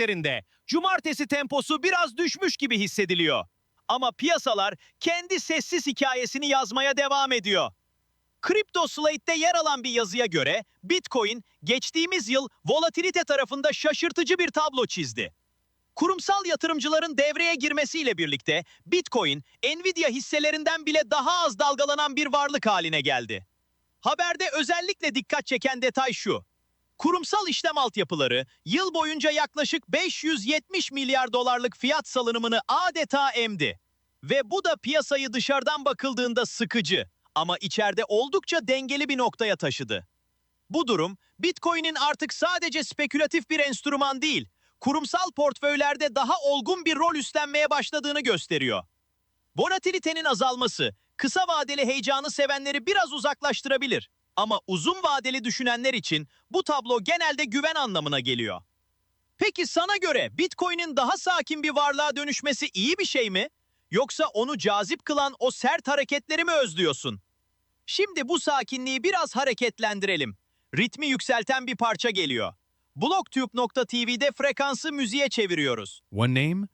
endekslerinde cumartesi temposu biraz düşmüş gibi hissediliyor. Ama piyasalar kendi sessiz hikayesini yazmaya devam ediyor. Crypto Slate'de yer alan bir yazıya göre Bitcoin geçtiğimiz yıl volatilite tarafında şaşırtıcı bir tablo çizdi. Kurumsal yatırımcıların devreye girmesiyle birlikte Bitcoin, Nvidia hisselerinden bile daha az dalgalanan bir varlık haline geldi. Haberde özellikle dikkat çeken detay şu. Kurumsal işlem altyapıları yıl boyunca yaklaşık 570 milyar dolarlık fiyat salınımını adeta emdi. Ve bu da piyasayı dışarıdan bakıldığında sıkıcı ama içeride oldukça dengeli bir noktaya taşıdı. Bu durum Bitcoin'in artık sadece spekülatif bir enstrüman değil, kurumsal portföylerde daha olgun bir rol üstlenmeye başladığını gösteriyor. Volatilitenin azalması, kısa vadeli heyecanı sevenleri biraz uzaklaştırabilir. Ama uzun vadeli düşünenler için bu tablo genelde güven anlamına geliyor. Peki sana göre Bitcoin'in daha sakin bir varlığa dönüşmesi iyi bir şey mi? Yoksa onu cazip kılan o sert hareketleri mi özlüyorsun? Şimdi bu sakinliği biraz hareketlendirelim. Ritmi yükselten bir parça geliyor. Blogtube.tv'de frekansı müziğe çeviriyoruz. One name,